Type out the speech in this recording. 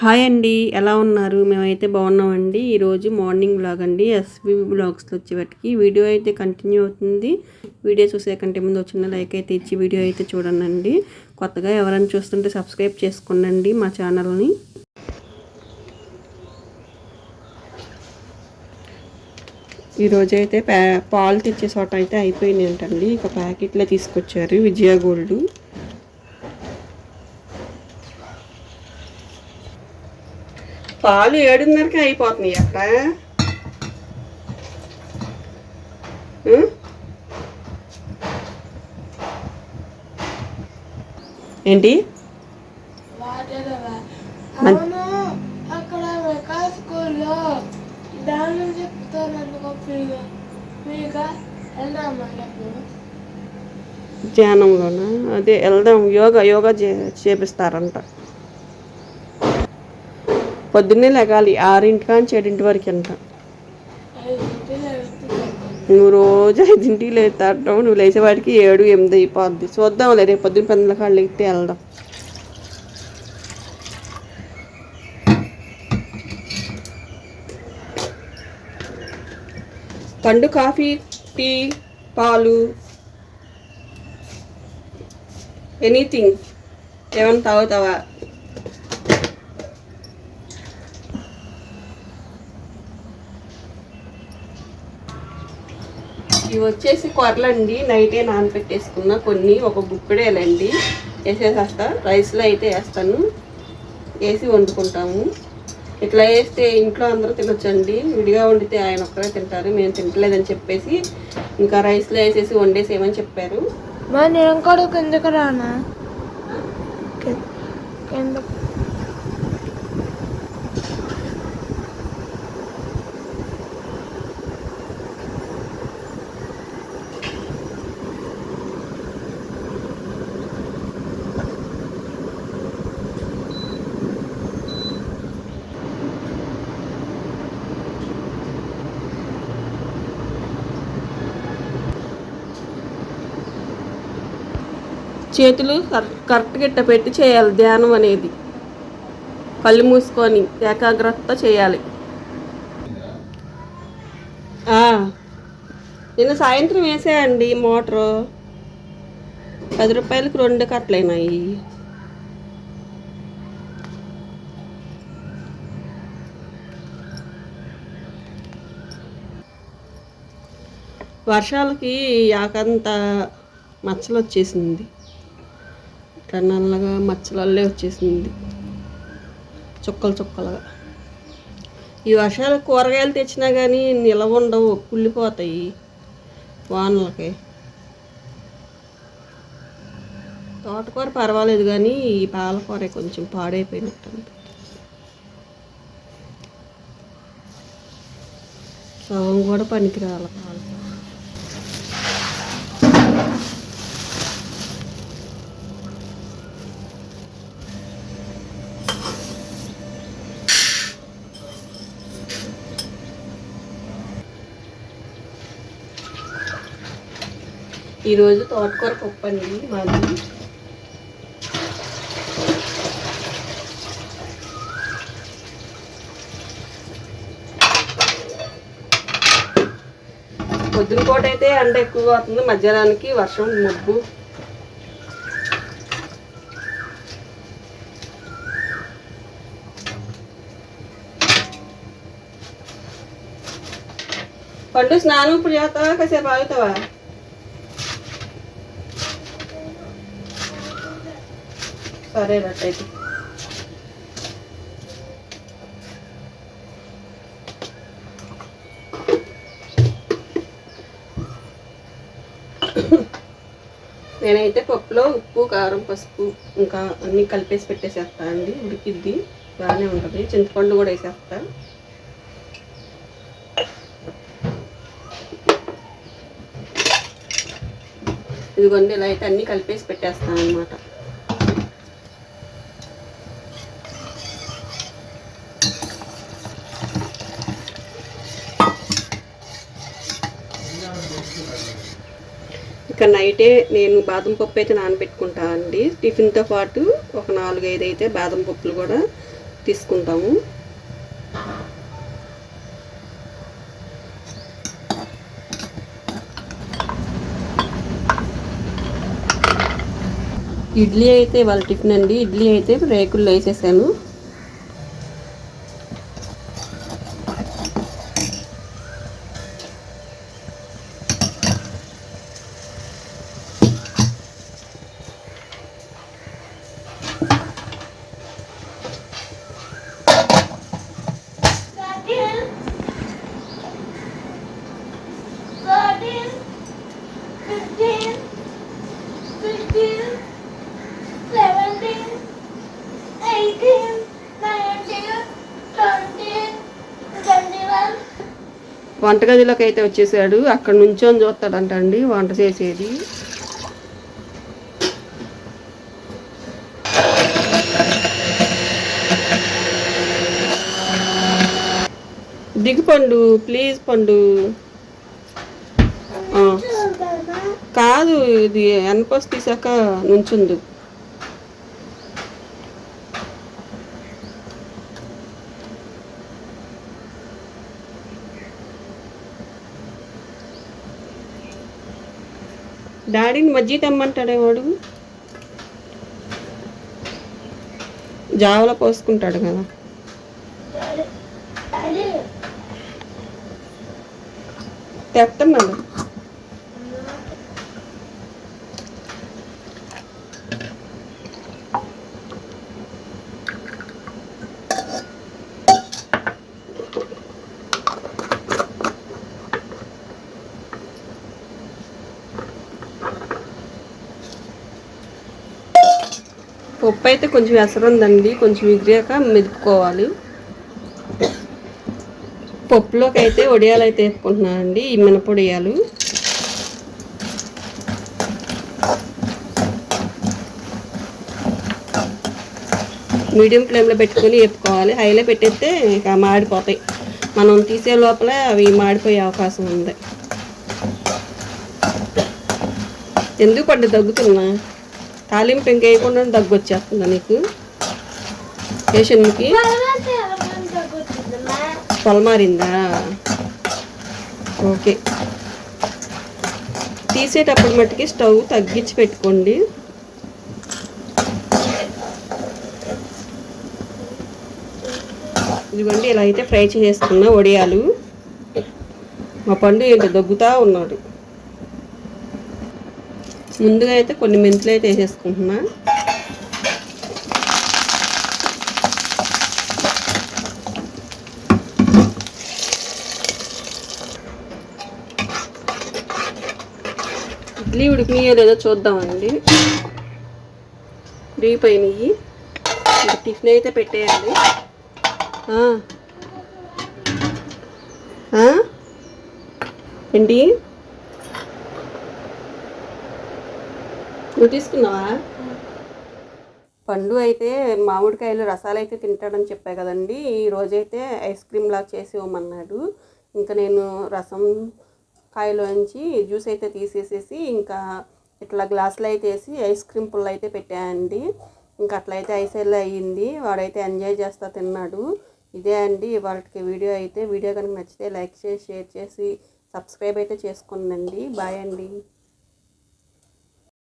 Hi అండి ఎలా ఉన్నారు? మేమైతే బాగున్నామండి. ఈరోజు మార్నింగ్ బ్లాగ్ అండి. ఎస్బీ బ్లాగ్స్లో వచ్చేవాటికి వీడియో అయితే కంటిన్యూ అవుతుంది. వీడియో చూసే కంటే ముందు వచ్చిన లైక్ అయితే ఇచ్చి వీడియో అయితే చూడండి కొత్తగా ఎవరైనా చూస్తుంటే సబ్స్క్రైబ్ చేసుకోండి మా ఛానల్ని. ఈరోజు అయితే ప్యా పాలు తెచ్చే చోట అయితే అయిపోయింది ఏంటండి ఇక ప్యాకెట్లో తీసుకొచ్చారు విజయ గోల్డ్. పాలు ఏడున్నరకే అయిపోతున్నాయి అక్కడ? ఏంటి ధ్యానంలోనా? అదే వెళ్దాం. యోగా యోగా చే చేపిస్తారంట. పొద్దున్నే లెగాలి ఆరింటి కానీ ఏడింటి వరకు అంట. నువ్వు రోజు ఐదింటికి లేతాడవు నువ్వు లేచేవాడికి ఏడు ఎనిమిది అయిపోద్ది. చూద్దాంలే రేపు పొద్దున్న పందుల కాళ్ళు ఎక్కితే వెళ్దాం. పండు కాఫీ టీ పాలు ఎనీథింగ్. ఏమైనా తాగుతావా? ఇవి వచ్చేసి కొరలండి నైటే నానపెట్టేసుకున్న కొన్ని. ఒక గుప్పెడేలండి వేసేసేస్తా. రైస్లో అయితే వేస్తాను. వేసి వండుకుంటాము. ఇట్లా వేస్తే ఇంట్లో అందరూ తినొచ్చండి. విడిగా వండితే ఆయన ఒక్కరే తింటారు. మేము తింటలేదని చెప్పేసి ఇంకా రైస్లో వేసేసి వండేసేయమని చెప్పారు. మరి నేను కూడా కిందకు రానా కి- కింద చేతులు కరెక్ట్ కరెక్ట్గా ఇట్ట పెట్టి చేయాలి. ధ్యానం అనేది. కళ్ళు మూసుకొని ఏకాగ్రత చేయాలి. నిన్న సాయంత్రం వేసేయండి మోటారు. పది రూపాయలకు రెండు కట్టలైనాయి. వర్షాలకి యాకంత మచ్చలు వచ్చేసింది నల్లగా మచ్చలల్లే వచ్చేసింది. చుక్కలు చుక్కలుగా. ఈ వర్షాలు కూరగాయలు తెచ్చినా కానీ నిలవ ఉండవు కుళ్ళిపోతాయి వానలకి. తోటకూర పర్వాలేదు కానీ ఈ పాలకూర కొంచెం పాడైపోయినట్టు సగం కూడా పనికిరాలి పాలకూర ఈరోజు తోటకూర పప్పు అండి మాది. పొద్దున పూట అయితే ఎండ ఎక్కువ అవుతుంది మధ్యాహ్నానికి వర్షం ముబ్బు. పండు స్నానం ఇప్పుడు చేస్తావా? కాసేపు ఆగుతావా? సరే అట్టయితే నేనైతే పప్పులో ఉప్పు కారం పసుపు ఇంకా అన్నీ కలిపేసి పెట్టేసేస్తా అండి. ఉడికిద్ది బాగానే ఉంటుంది. చింతపండు కూడా వేసేస్తా. ఇదిగోండి ఇలా అయితే అన్నీ కలిపేసి పెట్టేస్తాను అనమాట ఇక నైటే నేను బాదం పప్పు అయితే నానబెట్టుకుంటా అండి. టిఫిన్తో పాటు ఒక నాలుగు ఐదు అయితే బాదం పప్పులు కూడా తీసుకుంటాము. ఇడ్లీ అయితే వాళ్ళ టిఫిన్ అండి. ఇడ్లీ అయితే రేకుల్లో వేసేసాను. వంటగదిలోకి అయితే వచ్చేసాడు. అక్కడ నుంచో చూస్తాడంటండి వంట చేసేది. దిగు పండు ప్లీజ్ పండు. కాదు ఇది ఎన్పస్ తీసాక నుంచుందు డాడీని మజ్జి తెమ్మంటాడే వాడు? జావలో పోసుకుంటాడు కదా. తెస్తున్నాడు పప్పు అయితే కొంచెం ఎసరుందండి కొంచెం ఎగిరాక మెదుపుకోవాలి. పప్పులోకి అయితే వడియాలు అయితే వేసుకుంటున్నానండి. ఈ మినపొడియాలు. మీడియం ఫ్లేమ్లో పెట్టుకొని వేపుకోవాలి. హైలో పెట్టేస్తే ఇక మాడిపోతాయి. మనం తీసే లోపల అవి మాడిపోయే అవకాశం ఉంది. ఎందుకు పడ్డ దగ్గుతున్నా? తాలింపు ఇంక వేయకుండా దగ్గు వచ్చేస్తుందా నీకు. పేషెంట్కి. పొలమారిందా ఓకే. తీసేటప్పుడు మట్టుకి స్టవ్ తగ్గించి పెట్టుకోండి. ఇదిగోండి ఇలా అయితే ఫ్రై చేసేస్తున్నా వడియాలు. మా పండు ఏంటో దగ్గుతా ఉన్నాడు. ముందుగా అయితే కొన్ని మెంతులు అయితే వేసేసుకుంటున్నా. ఇడ్లీ ఉడికినాయో లేదో చూద్దామండి. ఉడికిపోయినాయి. టిఫిన్ అయితే పెట్టేయాలి. ఏంటి? నువ్వు తీసుకున్నావా? పండు అయితే మామిడికాయలు రసాలు అయితే తింటాడని చెప్పా కదండి. ఈ రోజైతే ఐస్ క్రీమ్ లాగా చేసి ఇవ్వమన్నాడు ఇంకా నేను రసం కాయలోంచి జ్యూస్ అయితే తీసేసేసి ఇంకా ఇట్లా గ్లాసులో అయితే వేసి ఐస్ క్రీమ్ పుల్ల అయితే పెట్టాయండి ఇంకా అట్లయితే ఐసేళ్ళు అయ్యింది. వాడైతే ఎంజాయ్ చేస్తా తిన్నాడు. ఇదే అండి వాళ్ళకి వీడియో అయితే. వీడియో కనుక నచ్చితే లైక్ చేసి షేర్ చేసి సబ్స్క్రైబ్ అయితే చేసుకోండి బాయ్ అండి.